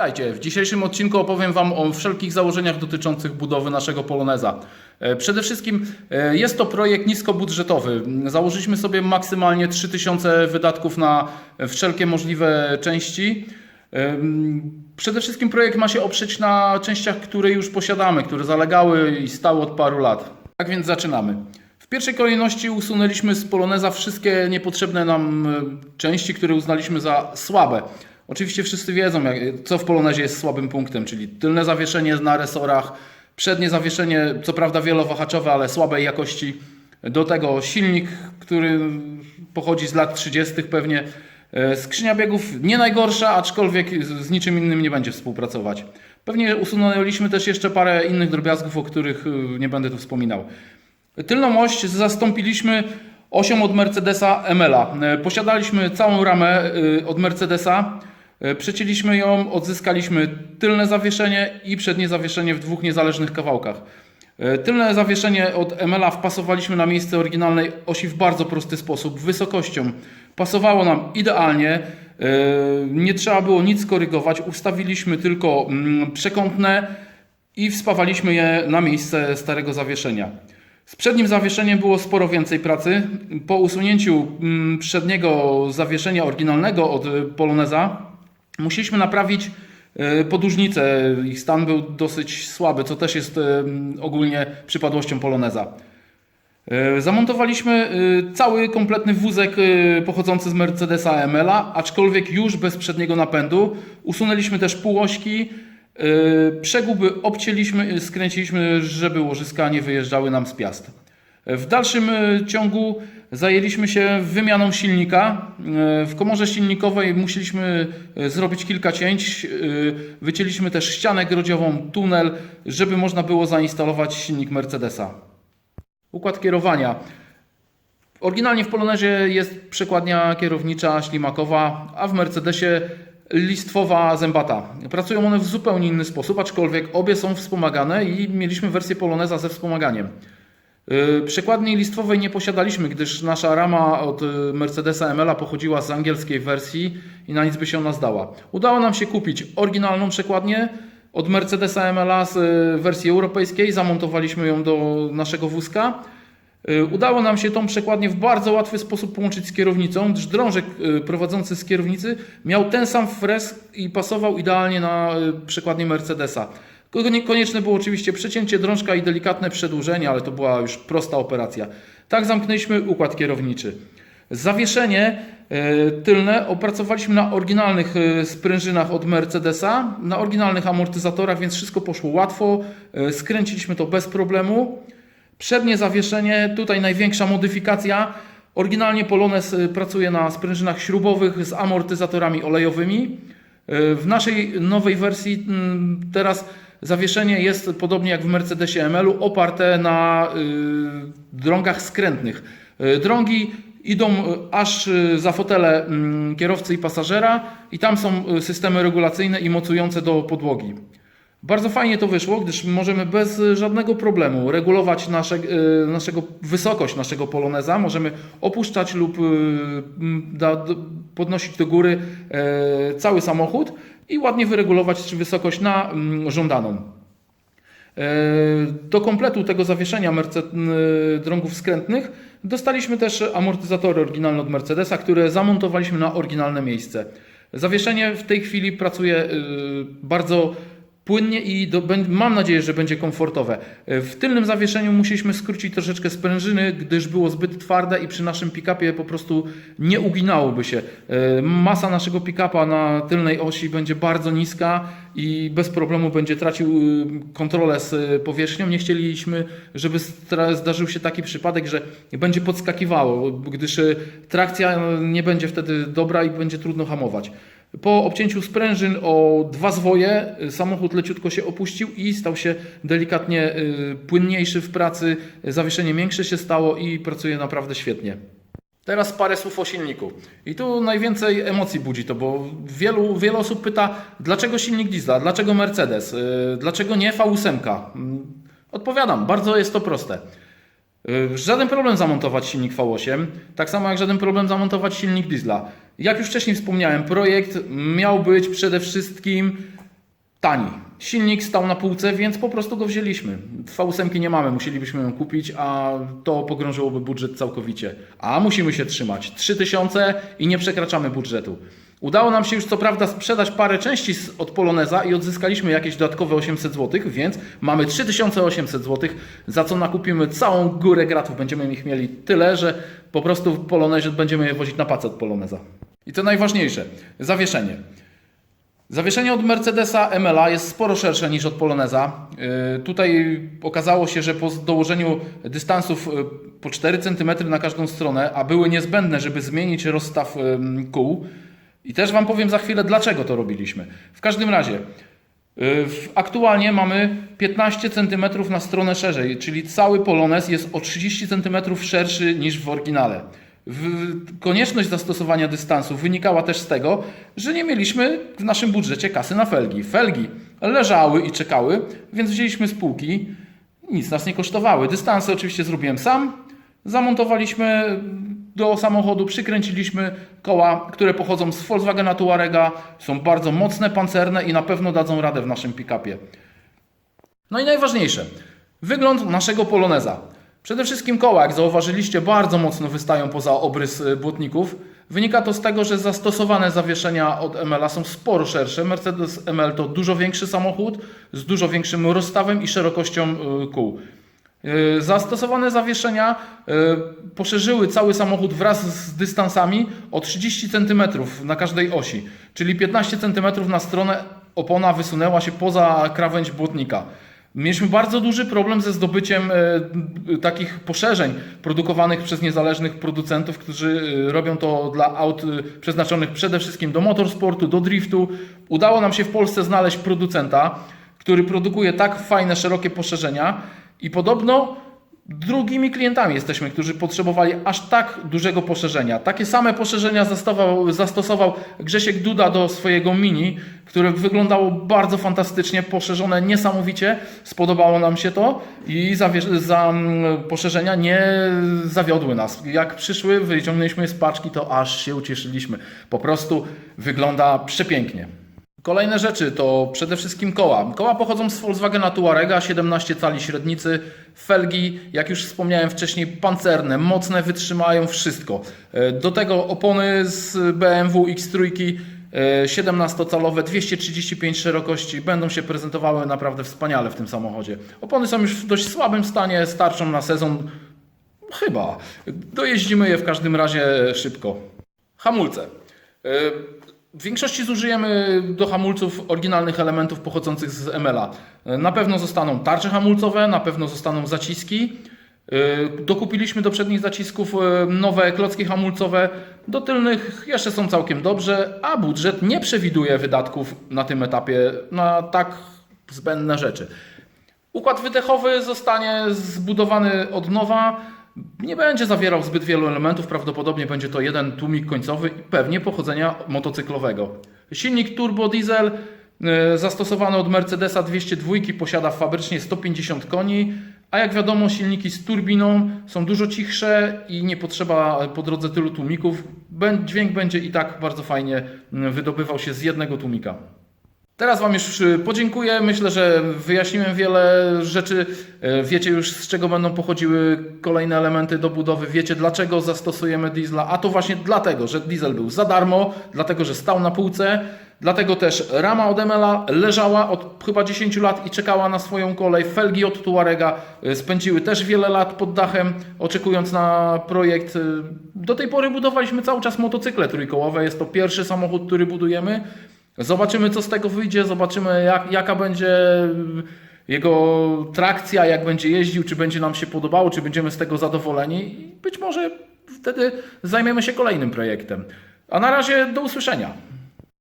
Witajcie, w dzisiejszym odcinku opowiem Wam o wszelkich założeniach dotyczących budowy naszego Poloneza. E, Przede wszystkim e, jest to projekt niskobudżetowy. Założyliśmy sobie maksymalnie 3000 wydatków na wszelkie możliwe części. Em, Przede wszystkim projekt ma się oprzeć na częściach, które już posiadamy, które zalegały i stały od paru lat. Tak więc zaczynamy. W pierwszej kolejności usunęliśmy z Poloneza wszystkie niepotrzebne nam e, części, które uznaliśmy za słabe. Oczywiście wszyscy wiedzą, jak, co w Polonezie jest słabym punktem, czyli tylne zawieszenie na resorach, przednie zawieszenie, co prawda wielowahaczowe, ale słabej jakości. Do tego silnik, który pochodzi z lat 30. pewnie. E, Skrzynia biegów nie najgorsza, aczkolwiek z niczym innym nie będzie współpracować. Pewnie usunęliśmy też jeszcze parę innych drobiazgów, o których e, nie będę tu wspominał. Tylną oś zastąpiliśmy osią od Mercedesa ML-a. E, Posiadaliśmy całą ramę od Mercedesa, przecięliśmy ją, odzyskaliśmy tylne zawieszenie i przednie zawieszenie w dwóch niezależnych kawałkach. E, Tylne zawieszenie od ML-a wpasowaliśmy na miejsce oryginalnej osi w bardzo prosty sposób, wysokością. Pasowało nam idealnie, e, nie trzeba było nic korygować, ustawiliśmy tylko mm, przekątne i wspawaliśmy je na miejsce starego zawieszenia. Z przednim zawieszeniem było sporo więcej pracy. Po usunięciu mm, przedniego zawieszenia oryginalnego od Poloneza musieliśmy naprawić y, podłużnicę. Ich stan był dosyć słaby, co też jest y, ogólnie przypadłością Poloneza. E, Zamontowaliśmy cały kompletny wózek pochodzący z Mercedesa ML-a, aczkolwiek już bez przedniego napędu. Usunęliśmy też półośki, przeguby obcięliśmy, skręciliśmy, żeby łożyska nie wyjeżdżały nam z piast. E, W dalszym y, ciągu zajęliśmy się wymianą silnika. E, W komorze silnikowej musieliśmy y, zrobić kilka cięć. Wycięliśmy też ścianę grodziową, tunel, żeby można było zainstalować silnik Mercedesa. Układ kierowania. Oryginalnie w Polonezie jest przekładnia kierownicza ślimakowa, a w Mercedesie listwowa zębata. Pracują one w zupełnie inny sposób, aczkolwiek obie są wspomagane i mieliśmy wersję Poloneza ze wspomaganiem. Yy, Przekładni listwowej nie posiadaliśmy, gdyż nasza rama od y, Mercedesa ML pochodziła z angielskiej wersji i na nic by się ona zdała. Udało nam się kupić oryginalną przekładnię od Mercedesa ML z y, wersji europejskiej, zamontowaliśmy ją do naszego wózka. Y, Udało nam się tą przekładnię w bardzo łatwy sposób połączyć z kierownicą, gdyż drążek y, prowadzący z kierownicy miał ten sam fres i pasował idealnie na y, przekładnię Mercedesa. Ko- Konieczne było oczywiście przecięcie drążka i delikatne przedłużenie, ale to była już prosta operacja. Tak zamknęliśmy układ kierowniczy. Zawieszenie e, tylne opracowaliśmy na oryginalnych e, sprężynach od Mercedesa, na oryginalnych amortyzatorach, więc wszystko poszło łatwo. E, Skręciliśmy to bez problemu. Przednie zawieszenie, tutaj największa modyfikacja. Oryginalnie Polones pracuje na sprężynach śrubowych z amortyzatorami olejowymi. W naszej nowej wersji mm, teraz zawieszenie jest podobnie jak w Mercedesie ML-u oparte na y, drągach skrętnych. Y, Drągi idą y, aż za fotele mm, kierowcy i pasażera i tam są systemy regulacyjne i mocujące do podłogi. Bardzo fajnie to wyszło, gdyż możemy bez żadnego problemu regulować nasze, naszego, wysokość naszego poloneza, możemy opuszczać lub podnosić do góry e, cały samochód i ładnie wyregulować wysokość na mm, żądaną. E, Do kompletu tego zawieszenia y, drągów skrętnych dostaliśmy też amortyzatory oryginalne od Mercedesa, które zamontowaliśmy na oryginalne miejsce. Zawieszenie w tej chwili pracuje y, bardzo płynnie i do, mam nadzieję, że będzie komfortowe. E, W tylnym zawieszeniu musieliśmy skrócić troszeczkę sprężyny, gdyż było zbyt twarde i przy naszym pick-upie po prostu nie uginałoby się. E, Masa naszego pick-upa na tylnej osi będzie bardzo niska i bez problemu będzie tracił y, kontrolę z powierzchnią. Nie chcieliśmy, żeby zdarzył się taki przypadek, że będzie podskakiwało, gdyż trakcja nie będzie wtedy dobra i będzie trudno hamować. Po obcięciu sprężyn o dwa zwoje y, samochód leciutko się opuścił i stał się delikatnie y, płynniejszy w pracy, zawieszenie większe się stało i pracuje naprawdę świetnie. Teraz parę słów o silniku. I tu najwięcej emocji budzi to, bo wielu, wiele osób pyta, dlaczego silnik diesla, dlaczego Mercedes, yy, dlaczego nie V8? Mm, Odpowiadam, bardzo jest to proste. Yy, Żaden problem zamontować silnik V8, tak samo jak żaden problem zamontować silnik diesla. Jak już wcześniej wspomniałem, projekt miał być przede wszystkim tani. Silnik stał na półce, więc po prostu go wzięliśmy. V8 nie mamy, musielibyśmy ją kupić, a to pogrążyłoby budżet całkowicie. A musimy się trzymać. 3000 i nie przekraczamy budżetu. Udało nam się już co prawda sprzedać parę części od Poloneza i odzyskaliśmy jakieś dodatkowe 800 zł, więc mamy 3800 zł, za co nakupimy całą górę gratów. Będziemy ich mieli tyle, że po prostu w Polonezie będziemy je wozić na pacę od Poloneza. I to najważniejsze, zawieszenie. Zawieszenie od Mercedesa MLA jest sporo szersze niż od Poloneza. Yy, Tutaj okazało się, że po dołożeniu dystansów yy, po 4 cm na każdą stronę, a były niezbędne, żeby zmienić rozstaw kół, i też Wam powiem za chwilę, dlaczego to robiliśmy. W każdym razie, w- aktualnie mamy 15 cm na stronę szerzej, czyli cały Polonez jest o 30 cm szerszy niż w oryginale. Konieczność zastosowania dystansu wynikała też z tego, że nie mieliśmy w naszym budżecie kasy na felgi. Felgi leżały i czekały, więc wzięliśmy z półki, nic nas nie kosztowały. Dystanse oczywiście zrobiłem sam, zamontowaliśmy do samochodu, przykręciliśmy koła, które pochodzą z Volkswagena Tuarega, są bardzo mocne, pancerne i na pewno dadzą radę w naszym pick-upie. No i najważniejsze, wygląd naszego Poloneza. Przede wszystkim koła, jak zauważyliście, bardzo mocno wystają poza obrys y, błotników. Wynika to z tego, że zastosowane zawieszenia od ML są sporo szersze. Mercedes ML to dużo większy samochód z dużo większym rozstawem i szerokością y, kół. Y, Zastosowane zawieszenia y, poszerzyły cały samochód wraz z dystansami o 30 cm na każdej osi, czyli 15 cm na stronę opona wysunęła się poza krawędź błotnika. Mieliśmy bardzo duży problem ze zdobyciem y, takich poszerzeń produkowanych przez niezależnych producentów, którzy robią to dla aut przeznaczonych przede wszystkim do motorsportu, do driftu. Udało nam się w Polsce znaleźć producenta, który produkuje tak fajne, szerokie poszerzenia i podobno drugimi klientami jesteśmy, którzy potrzebowali aż tak dużego poszerzenia. Takie same poszerzenia zastosował, zastosował Grzesiek Duda do swojego Mini, które wyglądało bardzo fantastycznie, poszerzone niesamowicie. Spodobało nam się to i zawiesz- za mm, poszerzenia nie zawiodły nas. Jak przyszły, wyciągnęliśmy z paczki, to aż się ucieszyliśmy. Po prostu wygląda przepięknie. Kolejne rzeczy to przede wszystkim koła. Koła pochodzą z Volkswagena Tuarega, 17 cali średnicy, felgi, jak już wspomniałem wcześniej, pancerne, mocne, wytrzymają wszystko. E, Do tego opony z BMW X3, e, 17-calowe, 235 szerokości, będą się prezentowały naprawdę wspaniale w tym samochodzie. Opony są już w dość słabym stanie, starczą na sezon Chyba. Dojeździmy je w każdym razie szybko. Hamulce. W większości zużyjemy do hamulców oryginalnych elementów pochodzących z ML-a. Na pewno zostaną tarcze hamulcowe, na pewno zostaną zaciski. E, Dokupiliśmy do przednich zacisków e, nowe klocki hamulcowe. Do tylnych jeszcze są całkiem dobrze, a budżet nie przewiduje wydatków na tym etapie na tak zbędne rzeczy. Układ wydechowy zostanie zbudowany od nowa. Nie będzie zawierał zbyt wielu elementów, prawdopodobnie będzie to jeden tłumik końcowy i pewnie pochodzenia motocyklowego. Silnik turbo diesel e, zastosowany od Mercedesa 202 posiada fabrycznie 150 koni, a jak wiadomo silniki z turbiną są dużo cichsze i nie potrzeba po drodze tylu tłumików. Dźwięk będzie i tak bardzo fajnie mm, wydobywał się z jednego tłumika. Teraz Wam już y, podziękuję. Myślę, że wyjaśniłem wiele rzeczy. E, Wiecie już z czego będą pochodziły kolejne elementy do budowy. Wiecie dlaczego zastosujemy diesla. A to właśnie dlatego, że diesel był za darmo, dlatego, że stał na półce. Dlatego też rama od ML leżała od chyba 10 lat i czekała na swoją kolej. Felgi od Tuarega y, spędziły też wiele lat pod dachem, oczekując na projekt. Y, Do tej pory budowaliśmy cały czas motocykle trójkołowe. Jest to pierwszy samochód, który budujemy. Zobaczymy, co z tego wyjdzie, zobaczymy, jak, jaka będzie jego trakcja, jak będzie jeździł, czy będzie nam się podobało, czy będziemy z tego zadowoleni. Być może wtedy zajmiemy się kolejnym projektem. A na razie do usłyszenia.